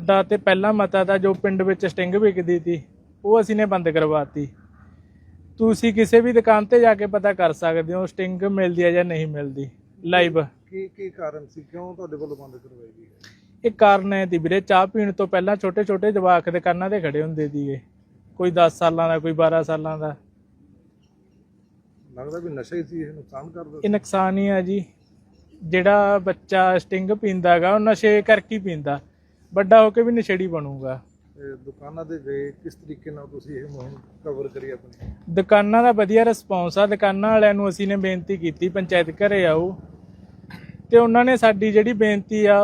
ਦਾ ਤੇ ਪਹਿਲਾ ਮਤਾ ਦਾ ਜੋ ਪਿੰਡ ਵਿੱਚ ਸਟਿੰਗ ਵਿਕਦੀ ਸੀ ਉਹ ਅਸੀਂ ਨੇ ਬੰਦ ਕਰਵਾਤੀ। ਤੁਸੀਂ ਕਿਸੇ ਵੀ ਦੁਕਾਨ ਤੇ ਜਾ ਕੇ ਪਤਾ ਕਰ ਸਕਦੇ ਹੋ ਸਟਿੰਗ ਮਿਲਦੀ ਹੈ ਜਾਂ ਨਹੀਂ ਮਿਲਦੀ। ਲਾਈਵ ਕੀ ਕੀ ਕਾਰਨ ਸੀ? ਕਿਉਂ ਤੁਹਾਡੇ ਵੱਲੋਂ ਬੰਦ ਕਰਵਾਈ ਗਈ ਇਹ ਕਾਰਨ ਹੈ ਦੀ ਵੀਰੇ ਚਾਹ ਪੀਣ ਤੋਂ ਪਹਿਲਾਂ ਛੋਟੇ ਛੋਟੇ ਜਵਾਕ ਦੁਕਾਨਾਂ ਤੇ ਖੜੇ ਹੁੰਦੇ ਸੀਗੇ। ਕੋਈ 10 ਸਾਲਾਂ ਦਾ ਕੋਈ 12 ਸਾਲਾਂ ਦਾ। ਲੱਗਦਾ ਵੀ ਨਸ਼ਾ ਹੀ ਸੀ ਇਹ ਨੁਕਸਾਨ ਕਰਦਾ ਇਹ ਨੁਕਸਾਨ ਹੀ ਆ ਜੀ। ਜਿਹੜਾ ਬੱਚਾ ਸਟਿੰਗ ਪੀਂਦਾਗਾ ਉਹ ਨਸ਼ੇ ਕਰਕੇ ਹੀ ਪੀਂਦਾ। ਵੱਡਾ ਹੋ ਕੇ ਵੀ ਨਸ਼ੇੜੀ ਬਣੂਗਾ। ਇਹ ਦੁਕਾਨਾਂ ਤੇ ਗਏ ਕਿਸ ਤਰੀਕੇ ਨਾਲ ਤੁਸੀਂ ਇਹ ਮੁਹਿੰਮ ਕਵਰ ਕਰੀ ਆਪਣੀ? ਦੁਕਾਨਾਂ ਦਾ ਵਧੀਆ ਰਿਸਪੌਂਸ ਆ। ਦੁਕਾਨਾਂ ਵਾਲਿਆਂ ਨੂੰ ਅਸੀਂ ਨੇ ਬੇਨਤੀ ਕੀਤੀ ਪੰਚਾਇਤ ਘਰੇ ਆਓ। ਤੇ ਉਹਨਾਂ ਨੇ ਸਾਡੀ ਜਿਹੜੀ ਬੇਨਤੀ ਆ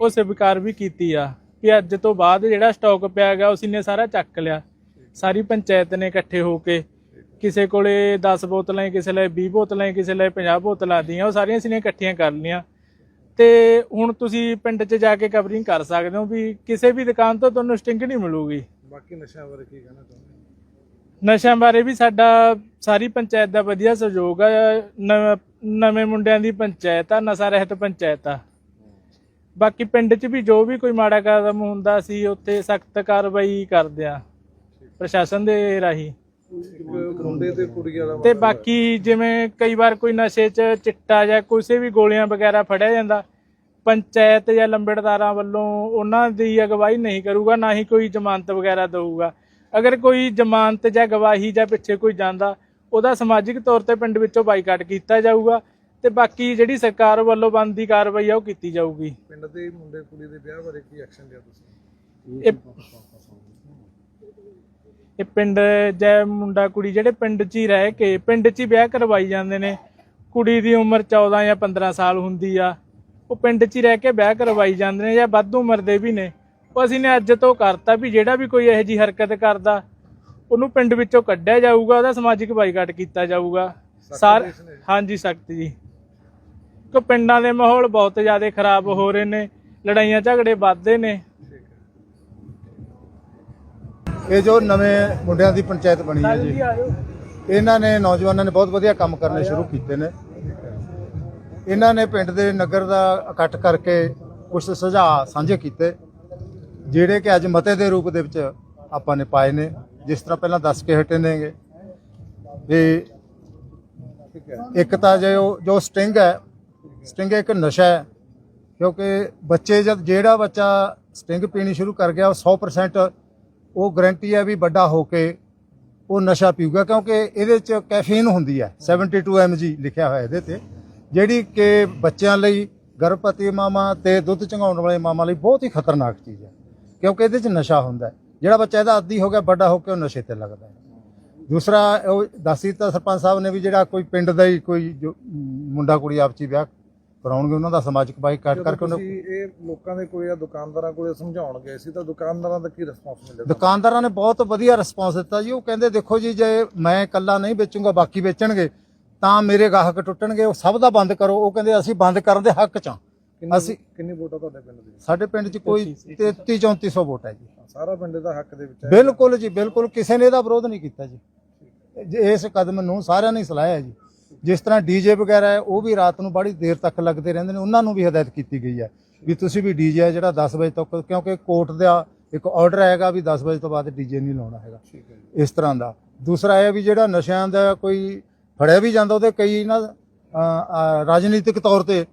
ਉਹ ਸਵੀਕਾਰ ਵੀ ਕੀਤੀ ਆ ਕਿ ਅੱਜ ਤੋਂ ਬਾਅਦ ਜਿਹੜਾ ਸਟਾਕ ਪਿਆ ਗਿਆ ਅਸੀਂ ਨੇ ਸਾਰਾ ਚੱਕ ਲਿਆ। ਸਾਰੀ ਪੰਚਾਇਤ ਨੇ ਇਕੱਠੇ ਹੋ ਕੇ ਕਿਸੇ ਕੋਲੇ 10 ਬੋਤਲਾਂ ਕਿਸੇ ਲਈ 20 ਬੋਤਲਾਂ ਕਿਸੇ ਲਈ 50 ਬੋਤਲਾਂ ਦੀਆਂ ਉਹ ਸਾਰੀਆਂ ਅਸੀਂ ਨੇ ਇਕੱਠੀਆਂ ਕਰ ਲਈਆਂ। ਤੇ ਹੁਣ ਤੁਸੀਂ ਪਿੰਡ 'ਚ ਜਾ ਕੇ ਕਵਰਿੰਗ ਕਰ ਸਕਦੇ ਹੋ ਵੀ ਕਿਸੇ ਵੀ ਦੁਕਾਨ ਤੋਂ ਤੁਹਾਨੂੰ ਸਟਿੰਗ ਨਹੀਂ ਮਿਲੂਗੀ। ਬਾਕੀ ਨਸ਼ਿਆਂ ਬਾਰੇ ਕੀ ਕਹਿਣਾ ਚਾਹੁੰਦੇ ਨਸ਼ਿਆਂ ਬਾਰੇ ਵੀ ਸਾਡਾ ਸਾਰੀ ਪੰਚਾਇਤ ਦਾ ਵਧੀਆ ਸਹਿਯੋਗ ਆ। ਨਵ- ਨਵੇਂ ਮੁੰਡਿਆਂ ਦੀ ਪੰਚਾਇਤ ਆ ਨਸ਼ਾ ਰਹਿਤ ਪੰਚਾਇਤ ਆ। ਬਾਕੀ ਪਿੰਡ 'ਚ ਵੀ ਜੋ ਵੀ ਕੋਈ ਮਾੜਾ ਕਦਮ ਹੁੰਦਾ ਸੀ ਉੱਥੇ ਸਖਤ ਕਾਰਵਾਈ ਕਰਦੇ ਆ। ਪ੍ਰਸ਼ਾਸਨ ਦੇ ਰਾਹੀਂ। ਮੁੰਡੇ ਤੇ ਕੁੜੀ ਵਾਲਾ ਤੇ ਬਾਕੀ ਜਿਵੇਂ ਕਈ ਵਾਰ ਕੋਈ ਨਸ਼ੇ 'ਚ ਚਿੱਟਾ ਜਾਂ ਕਿਸੇ ਵੀ ਗੋਲੀਆਂ ਵਗੈਰਾ ਫੜਿਆ ਜਾਂਦਾ ਪੰਚਾਇਤ ਜਾਂ ਲੰਬੜਦਾਰਾਂ ਵੱਲੋਂ ਉਹਨਾਂ ਦੀ ਅਗਵਾਈ ਨਹੀਂ ਕਰੂਗਾ ਨਾ ਹੀ ਕੋਈ ਜ਼ਮਾਨਤ ਵਗੈਰਾ ਦਊਗਾ। ਅਗਰ ਕੋਈ ਜ਼ਮਾਨਤ ਜਾਂ ਗਵਾਹੀ ਜਾਂ ਪਿੱਛੇ ਕੋਈ ਜਾਂਦਾ ਉਹਦਾ ਸਮਾਜਿਕ ਤੌਰ ਤੇ ਪਿੰਡ ਵਿੱਚੋਂ ਬਾਈਕਾਟ ਕੀਤਾ ਜਾਊਗਾ ਤੇ ਬਾਕੀ ਜਿਹੜੀ ਸਰਕਾਰ ਵੱਲੋਂ ਬਣਦੀ ਕਾਰਵਾਈ ਆ ਉਹ ਕੀਤੀ ਜਾਊਗੀ। ਪਿੰਡ ਦੇ ਮੁੰਡੇ ਕੁੜੀ ਦੇ ਵਿਆਹ ਬਾਰੇ ਕੀ ਐਕਸ਼ਨ ਲਿਆ ਤੁਸੀਂ? ਇਹ ਇਹ ਪਿੰਡ ਜੈ ਮੁੰਡਾ ਕੁੜੀ ਜਿਹੜੇ ਪਿੰਡ 'ਚ ਹੀ ਰਹਿ ਕੇ ਪਿੰਡ 'ਚ ਹੀ ਵਿਆਹ ਕਰਵਾਈ ਜਾਂਦੇ ਨੇ। ਕੁੜੀ ਦੀ ਉਮਰ 14 ਜਾਂ 15 ਸਾਲ ਹੁੰਦੀ ਆ। ਉਹ ਪਿੰਡ 'ਚ ਹੀ ਰਹਿ ਕੇ ਵਿਆਹ ਕਰਵਾਈ ਜਾਂਦੇ ਨੇ ਜਾਂ ਵੱਧ ਉਮਰ ਦੇ ਵੀ ਨੇ। ਉਹ ਅਸੀਂ ਨੇ ਅੱਜ ਤੋਂ ਕਰਤਾ ਵੀ ਜਿਹੜਾ ਵੀ ਕੋਈ ਇਹੋ ਜੀ ਹਰਕਤ ਕਰਦਾ ਉਹਨੂੰ ਪਿੰਡ ਵਿੱਚੋਂ ਕੱਢਿਆ ਜਾਊਗਾ ਉਹਦਾ ਸਮਾਜਿਕ ਬਾਈਕਾਟ ਕੀਤਾ ਜਾਊਗਾ। ਸਾਰ ਹਾਂਜੀ ਸਖਤ ਜੀ। ਕਿ ਪਿੰਡਾਂ ਦੇ ਮਾਹੌਲ ਬਹੁਤ ਜ਼ਿਆਦਾ ਖਰਾਬ ਹੋ ਰਹੇ ਨੇ ਲੜਾਈਆਂ ਝਗੜੇ ਵੱਧਦੇ ਨੇ। ਇਹ ਜੋ ਨਵੇਂ ਮੁੰਡਿਆਂ ਦੀ ਪੰਚਾਇਤ ਬਣੀ ਹੈ ਜੀ। ਇਹਨਾਂ ਨੇ ਨੌਜਵਾਨਾਂ ਨੇ ਬਹੁਤ ਵਧੀਆ ਕੰਮ ਕਰਨੇ ਸ਼ੁਰੂ ਕੀਤੇ ਨੇ। ਇਹਨਾਂ ਨੇ ਪਿੰਡ ਦੇ ਨਗਰ ਦਾ ਇਕੱਠ ਕਰਕੇ ਕੁਝ ਸੁਝਾਅ ਸਾਂਝੇ ਕੀਤੇ ਜਿਹੜੇ ਕਿ ਅੱਜ ਮਤੇ ਦੇ ਰੂਪ ਦੇ ਵਿੱਚ ਆਪਾਂ ਨੇ ਪਾਏ ਨੇ। ਜਿਸ ਤਰ੍ਹਾਂ ਪਹਿਲਾਂ ਦੱਸ ਕੇ ਹਟੇ ਨੇਗੇ ਵੀ ਇੱਕ ਤਾਂ ਜੋ ਜੋ ਸਟਿੰਗ ਹੈ ਸਟਿੰਗ ਇੱਕ ਨਸ਼ਾ ਹੈ ਕਿਉਂਕਿ ਬੱਚੇ ਜਦ ਜਿਹੜਾ ਬੱਚਾ ਸਟਿੰਗ ਪੀਣੀ ਸ਼ੁਰੂ ਕਰ ਗਿਆ ਉਹ 100% ਉਹ ਗਰੰਟੀ ਹੈ ਵੀ ਵੱਡਾ ਹੋ ਕੇ ਉਹ ਨਸ਼ਾ ਪੀਊਗਾ, ਕਿਉਂਕਿ ਇਹਦੇ ਚ ਕੈਫੀਨ ਹੁੰਦੀ ਹੈ 72 mg ਲਿਖਿਆ ਹੋਇਆ ਇਹਦੇ ਤੇ, ਜਿਹੜੀ ਕਿ ਬੱਚਿਆਂ ਲਈ ਗਰਭਵਤੀ ਮਾਵਾਂ ਤੇ ਦੁੱਧ ਚੰਗਾਉਣ ਵਾਲੇ ਮਾਵਾਂ ਲਈ ਬਹੁਤ ਹੀ ਖਤਰਨਾਕ ਚੀਜ਼ ਹੈ, ਕਿਉਂਕਿ ਇਹਦੇ ਚ ਨਸ਼ਾ ਹੁੰਦਾ ਹੈ। ਜਿਹੜਾ ਬੱਚਾ ਇਹਦਾ ਆਦੀ ਹੋ ਗਿਆ, ਵੱਡਾ ਹੋ ਕੇ ਉਹ ਨਸ਼ੇ ਤੇ ਲੱਗਦਾ ਹੈ। ਦੂਸਰਾ, ਉਹ ਦੱਸੀ ਤਾਂ ਸਰਪੰਚ ਸਾਹਿਬ ਨੇ ਵੀ ਜਿਹੜਾ ਕੋਈ ਪਿੰਡ ਦਾ ਹੀ ਕੋਈ ਜੋ, ਮੁੰਡਾ ਕੁੜੀ ਆਪਸੀ ਵਿਆਹ ਕਰਾਉਣਗੇ ਉਹਨਾਂ ਦਾ ਸਮਾਜਿਕ ਬਾਈਕਾਟ ਕਰਕੇ ਉਹਨੂੰ ਤੁਸੀਂ ਇਹ ਲੋਕਾਂ ਦੇ ਕੋਲੇ ਜਾਂ ਦੁਕਾਨਦਾਰਾਂ ਕੋਲੇ ਸਮਝਾਉਣ ਗਏ ਸੀ ਤਾਂ ਦੁਕਾਨਦਾਰਾਂ ਦਾ ਕੀ ਰਿਸਪੌਂਸ ਮਿਲਿਆ? ਦੁਕਾਨਦਾਰਾਂ ਨੇ ਬਹੁਤ ਵਧੀਆ ਰਿਸਪਾਂਸ ਦਿੱਤਾ ਜੀ। ਉਹ ਕਹਿੰਦੇ ਦੇਖੋ ਜੀ ਜੇ ਮੈਂ ਇਕੱਲਾ ਨਹੀਂ ਵੇਚੂੰਗਾ ਬਾਕੀ ਵੇਚਣਗੇ ਤਾਂ ਮੇਰੇ ਗਾਹਕ ਟੁੱਟਣਗੇ। ਉਹ ਸਭ ਦਾ ਬੰਦ ਕਰੋ। ਉਹ ਕਹਿੰਦੇ ਅਸੀਂ ਬੰਦ ਕਰਨ ਦੇ ਹੱਕ ਚ। ਕਿੰਨੀ- ਅਸੀਂ- ਕਿੰਨੀ ਵੋਟ ਤੁਹਾਡੇ ਪਿੰਡ ਦੀ ਸਾਡੇ ਪਿੰਡ 'ਚ ਕੋਈ 33 3400 ਵੋਟ ਹੈ ਜੀ। ਸਾਰਾ ਪਿੰਡ ਦਾ ਹੱਕ ਦੇ ਵਿੱਚ ਹੈ। ਬਿਲਕੁਲ ਜੀ ਬਿਲਕੁਲ। ਕਿਸੇ ਨੇ ਇਹਦਾ ਵਿਰੋਧ ਨਹੀਂ ਕੀਤਾ ਜੀ। ਜੇ ਇਸ ਕਦਮ ਨੂੰ ਸਾਰਿਆਂ ਨੇ ਸਲਾਹਿਆ ਜੀ। ਜਿਸ ਤਰ੍ਹਾਂ ਡੀਜੇ ਵਗੈਰਾ ਹੈ ਉਹ ਵੀ ਰਾਤ ਨੂੰ ਬੜੀ ਦੇਰ ਤੱਕ ਲੱਗਦੇ ਰਹਿੰਦੇ ਨੇ ਉਹਨਾਂ ਨੂੰ ਵੀ ਹਦਾਇਤ ਕੀਤੀ ਗਈ ਹੈ ਵੀ ਤੁਸੀਂ ਵੀ ਡੀਜੇ ਜਿਹੜਾ 10 ਵਜੇ ਤੱਕ ਕਿਉਂਕਿ ਕੋਰਟ ਦਾ ਇੱਕ ਆਰਡਰ ਹੈਗਾ ਵੀ 10 ਵਜੇ ਤੋਂ ਬਾਅਦ ਡੀਜੇ ਨਹੀਂ ਲਾਉਣਾ ਹੈਗਾ। ਇਸ ਤਰ੍ਹਾਂ ਦਾ। ਦੂਸਰਾ ਇਹ ਵੀ ਜਿਹੜਾ ਨਸ਼ਿਆਂ ਦਾ ਕੋਈ ਫੜਿਆ ਵੀ ਜਾਂਦਾ ਉਹਦੇ ਕਈ ਨਾ ਰਾਜਨੀਤਿਕ ਤੌਰ ਤੇ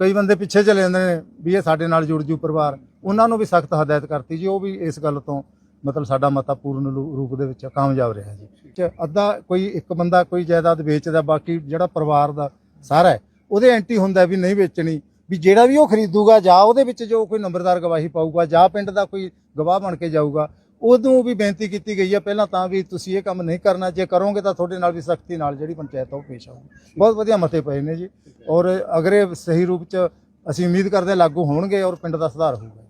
ਕਈ ਬੰਦੇ ਪਿੱਛੇ ਚਲੇ ਜਾਂਦੇ ਨੇ ਵੀ ਇਹ ਸਾਡੇ ਨਾਲ ਜੁੜ ਜੂ ਪਰਿਵਾਰ। ਉਹਨਾਂ ਨੂੰ ਵੀ ਸਖਤ ਹਦਾਇਤ ਕਰਤੀ ਜੀ ਉਹ ਵੀ ਇਸ ਗੱਲ ਤੋਂ ਮਤਲਬ ਸਾਡਾ ਮਤਾ ਪੂਰਨ ਰੂ- ਰੂਪ ਦੇ ਵਿੱਚ ਕਾਮਯਾਬ ਰਿਹਾ ਜੀ। ਚ ਅੱਧਾ ਕੋਈ ਇੱਕ ਬੰਦਾ ਕੋਈ ਜਾਇਦਾਦ ਵੇਚਦਾ, ਬਾਕੀ ਜਿਹੜਾ ਪਰਿਵਾਰ ਦਾ ਸਾਰਾ ਹੈ, ਉਹਦੇ ਐਂਟੀ ਹੁੰਦਾ ਵੀ ਨਹੀਂ ਵੇਚਣੀ, ਵੀ ਜਿਹੜਾ ਵੀ ਉਹ ਖਰੀਦੂਗਾ ਜਾਂ ਉਹਦੇ ਵਿੱਚ ਜੋ ਕੋਈ ਨੰਬਰਦਾਰ ਗਵਾਹੀ ਪਾਊਗਾ ਜਾਂ ਪਿੰਡ ਦਾ ਕੋਈ ਗਵਾਹ ਬਣ ਕੇ ਜਾਊਗਾ ਉਦੋਂ ਵੀ ਬੇਨਤੀ ਕੀਤੀ ਗਈ ਹੈ ਪਹਿਲਾਂ ਤਾਂ ਵੀ ਤੁਸੀਂ ਇਹ ਕੰਮ ਨਹੀਂ ਕਰਨਾ, ਜੇ ਕਰੋਗੇ ਤਾਂ ਤੁਹਾਡੇ ਨਾਲ ਵੀ ਸਖਤੀ ਨਾਲ ਜਿਹੜੀ ਪੰਚਾਇਤ ਆ ਉਹ ਪੇਸ਼ ਆਊਗੀ। ਬਹੁਤ ਵਧੀਆ ਮਤੇ ਪਏ ਨੇ ਜੀ। ਔਰ ਅਗਰ ਇਹ ਸਹੀ ਰੂਪ ਚ ਅਸੀਂ ਉਮੀਦ ਕਰਦੇ ਹਾਂ ਲਾਗੂ ਹੋਣਗੇ ਔਰ ਪਿੰਡ ਦਾ ਸੁਧਾਰ ਹੋਊਗਾ।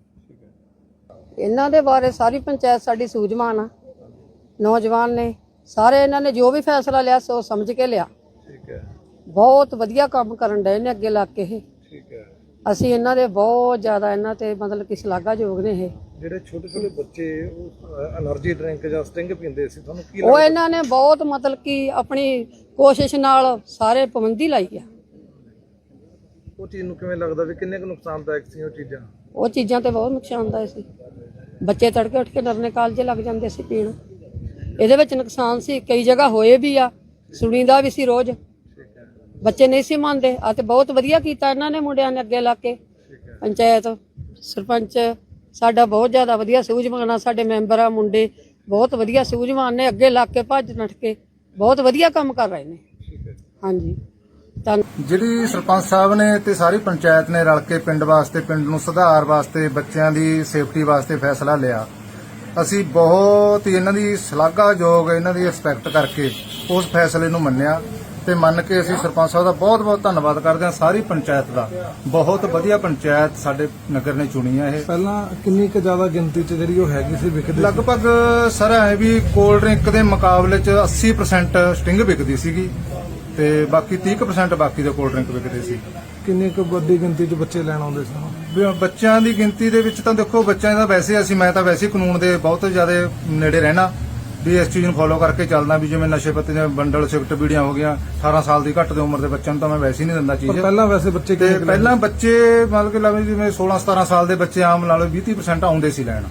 ਇਹਨਾਂ ਦੇ ਬਾਰੇ ਸਾਰੀ ਪੰਚਾਇਤ ਸਾਡੀ ਸੂਝਵਾਨ ਆ। ਨੌਜਵਾਨ ਨੇ ਸਾਰੇ ਇਹਨਾਂ ਨੇ ਜੋ ਵੀ ਫੈਸਲਾ ਲਿਆ ਸੋ ਸਮਝ ਕੇ ਲਿਆ। ਠੀਕ ਹੈ। ਬਹੁਤ ਵਧੀਆ ਕੰਮ ਕਰਨ ਡਏ ਨੇ ਅੱਗੇ ਲੱਗ ਕੇ ਅਸੀਂ ਇਹਨਾਂ ਦੇ ਬਹੁਤ ਜ਼ਿਆਦਾ ਇਹਨਾਂ ਤੇ ਮਤਲਬ ਕਿ ਸ਼ਲਾਘਾਯੋਗ ਨੇ ਇਹ। ਜਿਹੜੇ ਛੋਟੇ ਛੋਟੇ ਬੱਚੇ ਉਹ ਅਲਰਜੀ ਡਰਿੰਕ ਜਾਂ ਸਟਿੰਗ ਪੀਂਦੇ ਸੀ ਤੁਹਾਨੂੰ ਕੀ ਉਹ ਇਹਨਾਂ ਨੇ ਬਹੁਤ ਮਤਲਬ ਕਿ ਆਪਣੀ ਕੋਸ਼ਿਸ਼ ਨਾਲ ਸਾਰੇ ਪਾਬੰਦੀ ਲਾਈ ਆ। ਉਹ ਚੀਜ਼ ਨੂੰ ਕਿਵੇਂ ਲੱਗਦਾ ਵੀ ਕਿੰਨੇ ਕੁ ਨੁਕਸਾਨਦਾਇਕ ਸੀ ਉਹ ਚੀਜ਼ਾਂ? ਉਹ ਚੀਜ਼ਾਂ ਤੇ ਬਹੁਤ ਨੁਕਸਾਨਦਾਇਕ ਸੀ। ਬੱਚੇ ਤੜਕੇ ਉੱਠ ਕੇ ਨਰਨੇ ਕਾਲਜੇ ਲੱਗ ਜਾਂਦੇ ਸੀ ਪੀਣ। ਇਹਦੇ ਵਿੱਚ ਨੁਕਸਾਨ ਸੀ, ਕਈ ਜਗ੍ਹਾ ਹੋਏ ਵੀ ਆ, ਸੁਣੀਦਾ ਵੀ ਸੀ ਰੋਜ਼। ਬੱਚੇ ਨਹੀਂ ਸੀ ਮੰਨਦੇ ਆ ਤੇ ਬਹੁਤ ਵਧੀਆ ਕੀਤਾ ਇਹਨਾਂ ਨੇ ਮੁੰਡਿਆਂ ਨੇ ਅੱਗੇ ਲਾ ਕੇ। ਪੰਚਾਇਤ, ਸਰਪੰਚ, ਸਾਡਾ ਬਹੁਤ ਜ਼ਿਆਦਾ ਵਧੀਆ ਸੂਝਵਾਨ ਆ, ਸਾਡੇ ਮੈਂਬਰ ਆ, ਮੁੰਡੇ ਬਹੁਤ ਵਧੀਆ ਸੂਝਵਾਨ ਨੇ, ਅੱਗੇ ਲਾ ਕੇ ਭੱਜ ਨੱਠ ਕੇ ਬਹੁਤ ਵਧੀਆ ਕੰਮ ਕਰ ਰਹੇ ਨੇ। ਹਾਂਜੀ। ਜਿਹੜੀ ਸਰਪੰਚ ਸਾਹਿਬ ਨੇ ਤੇ ਸਾਰੀ ਪੰਚਾਇਤ ਨੇ ਰਲ ਕੇ ਪਿੰਡ ਵਾਸਤੇ ਪਿੰਡ ਨੂੰ ਸੁਧਾਰ ਵਾਸਤੇ ਬੱਚਿਆਂ ਦੀ ਸੇਫਟੀ ਵਾਸਤੇ ਫੈਸਲਾ ਲਿਆ। ਅਸੀਂ ਬਹੁਤ ਹੀ ਇਹਨਾਂ ਦੀ ਸ਼ਲਾਘਾਯੋਗ ਇਹਨਾਂ ਦੀ ਰਿਸਪੈਕਟ ਕਰਕੇ ਉਸ ਫੈਸਲੇ ਨੂੰ ਮੰਨਿਆ ਤੇ ਮੰਨ ਕੇ ਅਸੀਂ ਸਰਪੰਚ ਸਾਹਿਬ ਦਾ ਬਹੁਤ ਬਹੁਤ ਧੰਨਵਾਦ ਕਰਦੇ ਹਾਂ ਸਾਰੀ ਪੰਚਾਇਤ ਦਾ। ਬਹੁਤ ਵਧੀਆ ਪੰਚਾਇਤ ਸਾਡੇ ਨਗਰ ਨੇ ਚੁਣੀ ਹੈ ਇਹ। ਪਹਿਲਾਂ ਕਿੰਨੀ ਕੁ ਜ਼ਿਆਦਾ ਗਿਣਤੀ 'ਚ ਜਿਹੜੀ ਉਹ ਹੈਗੀ ਸੀ ਵਿਕਦੀ? ਲਗਭਗ ਸਰ ਹੈ ਵੀ ਕੋਲਡ ਡਰਿੰਕ ਦੇ ਮੁਕਾਬਲੇ ਚ 80% ਸਟਿੰਗ ਵਿਕਦੀ ਸੀਗੀ। ਤੇ ਬਾਕੀ 30% ਬਾਕੀ ਦੇ ਕੋਲਡ ਡਰਿੰਕ ਵਿਕਦੇ ਸੀ। ਕਿੰਨੀ ਕੁ ਵੱਡੀ ਗਿਣਤੀ 'ਚ ਬੱਚੇ ਲੈਣ ਆਉਂਦੇ ਸੀ? ਵੀ ਬੱਚਿਆਂ ਦੀ ਗਿਣਤੀ ਦੇ ਵਿੱਚ ਤਾਂ ਦੇਖੋ ਬੱਚਿਆਂ ਦਾ ਵੈਸੇ ਅਸੀਂ ਮੈਂ ਤਾਂ ਵੈਸੇ ਹੀ ਕਾਨੂੰਨ ਦੇ ਬਹੁਤ ਜ਼ਿਆਦਾ ਨੇੜੇ ਰਹਿਣਾ। ਵੀ ਇਸ ਚੀਜ਼ ਨੂੰ ਫੋਲੋ ਕਰਕੇ ਚੱਲਦਾ ਵੀ ਜਿਵੇਂ ਨਸ਼ੇ ਪੱਤੇ ਦੇ ਬੰਡਲ ਸਿਗਰਟ ਬੀੜੀਆਂ ਹੋ ਗਈਆਂ 18 ਸਾਲ ਦੀ ਘੱਟ ਦੀ ਉਮਰ ਦੇ ਬੱਚਿਆਂ ਨੂੰ ਤਾਂ ਮੈਂ ਵੈਸੇ ਹੀ ਨਹੀਂ ਦਿੰਦਾ ਪਰ ਚੀਜ਼ ਪਹਿਲਾਂ ਵੈਸੇ ਬੱਚੇ ਤੇ ਕਿੰਨੇ ਕੁ ਪਹਿਲਾਂ ਬੱਚੇ ਮਤਲਬ ਕਿ ਲਵੇ ਜਿਵੇਂ 16 17 ਸਾਲ ਦੇ ਬੱਚੇ ਆਮ ਲਾ ਲਓ 20 30% ਆਉਂਦੇ ਸੀ ਲੈਣ?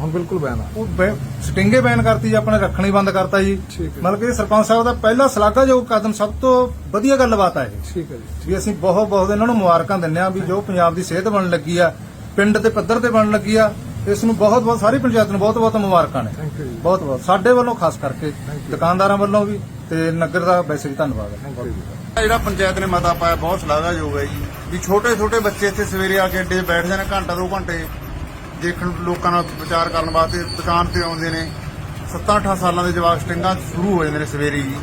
ਹੁਣ ਬਿਲਕੁਲ ਬੈਨ ਆ। ਉਹ ਬੈ- ਸਟਿੰਗੇ ਬੈਨ ਕਰਤੀ ਜੀ ਆਪਣੇ ਰੱਖਣੀ ਬੰਦ ਕਰਤਾ ਜੀ। ਠੀਕ ਹੈ। ਮਤਲਬ ਕਿ ਸਰਪੰਚ ਸਾਹਿਬ ਦਾ ਪਹਿਲਾ ਸ਼ਲਾਘਾਯੋਗ ਕਦਮ ਸਭ ਤੋਂ ਵਧੀਆ ਗੱਲਬਾਤ ਆ ਇਹ। ਠੀਕ ਹੈ ਜੀ। ਵੀ ਅਸੀਂ ਬਹੁਤ ਬਹੁਤ ਇਹਨਾਂ ਨੂੰ ਮੁਬਾਰਕਾਂ ਦਿੰਦੇ ਆ ਵੀ ਜੋ ਪੰਜਾਬ ਦੀ ਸਿਹਤ ਬਣਨ ਲੱਗੀ ਆ ਪਿੰਡ ਤੇ ਪੱਧਰ ਤੇ ਬਣਨ ਲੱਗੀ ਆ ਇਸ ਨੂੰ ਬਹੁਤ ਬਹੁਤ ਸਾਰੀ ਪੰਚਾਇਤ ਨੂੰ ਬਹੁਤ ਬਹੁਤ ਮੁਬਾਰਕਾਂ ਨੇ। ਥੈਂਕ ਯੂ ਜੀ। ਬਹੁਤ ਬਹੁਤ ਸਾਡੇ ਵੱਲੋਂ ਖਾਸ ਕਰਕੇ ਦੁਕਾਨਦਾਰਾਂ ਵੱਲੋਂ ਵੀ ਤੇ ਨਗਰ ਦਾ ਵੈਸੇ ਵੀ ਧੰਨਵਾਦ ਹੈ। ਥੈਂਕ ਯੂ ਜੀ। ਜਿਹੜਾ ਪੰਚਾਇਤ ਨੇ ਮਤਾ ਪਾਇਆ ਬਹੁਤ ਸ਼ਲਾਘਾਯੋਗ ਹੈ ਜੀ। ਵੀ ਛੋਟੇ ਛੋਟੇ ਬੱਚੇ ਇੱਥੇ ਸਵੇਰੇ ਆ ਕੇ ਅੱਡੇ 'ਤੇ ਬੈਠ ਜਾਣ ਘੰਟਾ ਦੋ ਘੰਟੇ। ਦੇਖਣ ਲੋਕਾਂ ਨਾਲ ਵਿਚਾਰ ਕਰਨ ਵਾਸਤੇ ਦੁਕਾਨ ਤੇ ਆਉਂਦੇ ਨੇ। 7-8 ਸਾਲਾਂ ਦੇ ਜਵਾਕ ਸਟਿੰਗਾਂ ਸ਼ੁਰੂ ਹੋ ਜਾਂਦੇ ਨੇ ਸਵੇਰੇ ਜੀ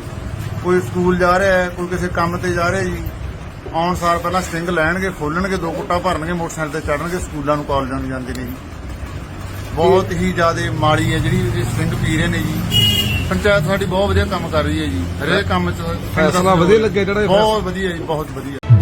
ਕੋਈ ਸਕੂਲ ਜਾ ਰਿਹਾ ਹੈ ਕੋਈ ਕਿਸੇ ਕੰਮ ਤੇ ਜਾ ਰਿਹਾ ਜੀ। ਆਉਣ ਸਾਰ ਪਹਿਲਾਂ ਸਟਿੰਗ ਲੈਣਗੇ ਖੋਲਣਗੇ ਦੋ ਕੁੱਟਾ ਭਰਨਗੇ ਮੋਟਰਸਾਈਕਲ ਤੇ ਚੜਨਗੇ ਸਕੂਲਾਂ ਨੂੰ ਕਾਲਜਾਂ ਨੂੰ ਜਾਂਦੇ ਨੇ ਜੀ। ਬਹੁਤ ਹੀ ਜ਼ਿਆਦਾ ਮਾੜੀ ਹੈ ਜਿਹੜੀ ਇਹ ਸਟਿੰਗ ਪੀ ਰਹੇ ਨੇ ਜੀ। ਪੰਚਾਇਤ ਸਾਡੀ ਬਹੁਤ ਵਧੀਆ ਕੰਮ ਕਰ ਰਹੀ ਹੈ ਜੀ। ਹਰੇਕ ਕੰਮ 'ਚ ਫੈਸਲਾ ਵਧੀਆ ਲੱਗਿਆ ਜਿਹੜਾ ਬਹੁਤ ਵਧੀਆ ਜੀ ਬਹੁਤ ਵਧੀਆ।